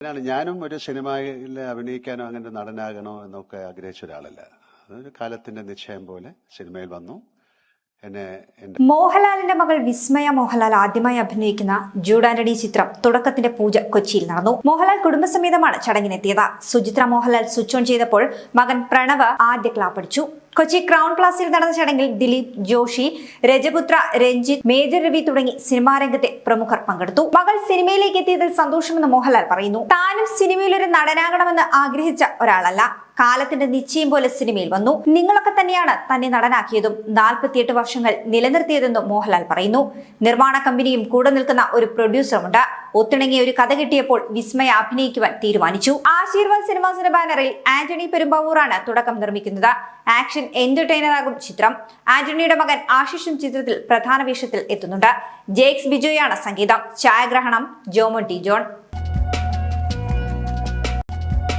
അങ്ങനെയാണ് ഞാനും ഒരു സിനിമയിൽ അഭിനയിക്കാനോ അങ്ങനെ നടനാകണോ എന്നൊക്കെ ആഗ്രഹിച്ച ഒരാളല്ല. അതൊരു കാലത്തിന്റെ നിശ്ചയം പോലെ സിനിമയിൽ വന്നു. എന്നെ മോഹൻലാലിന്റെ മകൾ വിസ്മയ മോഹൻലാൽ ആദ്യമായി അഭിനയിക്കുന്ന ജൂഡ് ചിത്രം തുടക്കത്തിന്റെ പൂജ കൊച്ചിയിൽ നടന്നു. മോഹൻലാൽ കുടുംബസമേതമാണ് ചടങ്ങിനെത്തിയത്. സുചിത്ര മോഹൻലാൽ സ്വിച്ച് ഓൺ ചെയ്തപ്പോൾ മകൻ പ്രണവ് ആദ്യ ക്ലാപ്പടിച്ചു. കൊച്ചി ക്രൗൺ പ്ലാസിൽ നടന്ന ചടങ്ങിൽ ദിലീപ് ജോഷി രജപുത്ര രഞ്ജിത്ത് മേജർ രവി തുടങ്ങി സിനിമാ രംഗത്തെ പ്രമുഖർ പങ്കെടുത്തു. മകൾ സിനിമയിലേക്ക് എത്തിയതിൽ സന്തോഷമെന്ന് മോഹൻലാൽ പറയുന്നു. താനും സിനിമയിൽ ഒരു നടനാകണമെന്ന് ആഗ്രഹിച്ച ഒരാളല്ല. കാലത്തിന്റെ നിശ്ചയം പോലെ സിനിമയിൽ വന്നു. നിങ്ങളൊക്കെ തന്നെയാണ് തന്നെ നടനാക്കിയതും നാൽപ്പത്തിയെട്ട് വർഷങ്ങൾ നിലനിർത്തിയതെന്നും മോഹൻലാൽ പറയുന്നു. നിർമ്മാണ കമ്പനിയും കൂടെ നിൽക്കുന്ന ഒരു പ്രൊഡ്യൂസറുമുണ്ട്. ഒത്തിണങ്ങിയ ഒരു കഥ കിട്ടിയപ്പോൾ വിസ്മയ അഭിനയിക്കുവാൻ തീരുമാനിച്ചു. ആശീർവാദ് സിനിമാസിന്റെ ബാനറിൽ ആന്റണി പെരുമ്പാവൂറാണ് തുടക്കം നിർമ്മിക്കുന്നത്. ആക്ഷൻ എന്റർടൈനർ ആകും ചിത്രം. ആന്റണിയുടെ മകൻ ആശിഷും ചിത്രത്തിൽ പ്രധാന വേഷത്തിൽ എത്തുന്നുണ്ട്. ജേക്സ് ബിജോയാണ് സംഗീതം. ഛായാഗ്രഹണം ജോമോൻ ടി ജോൺ.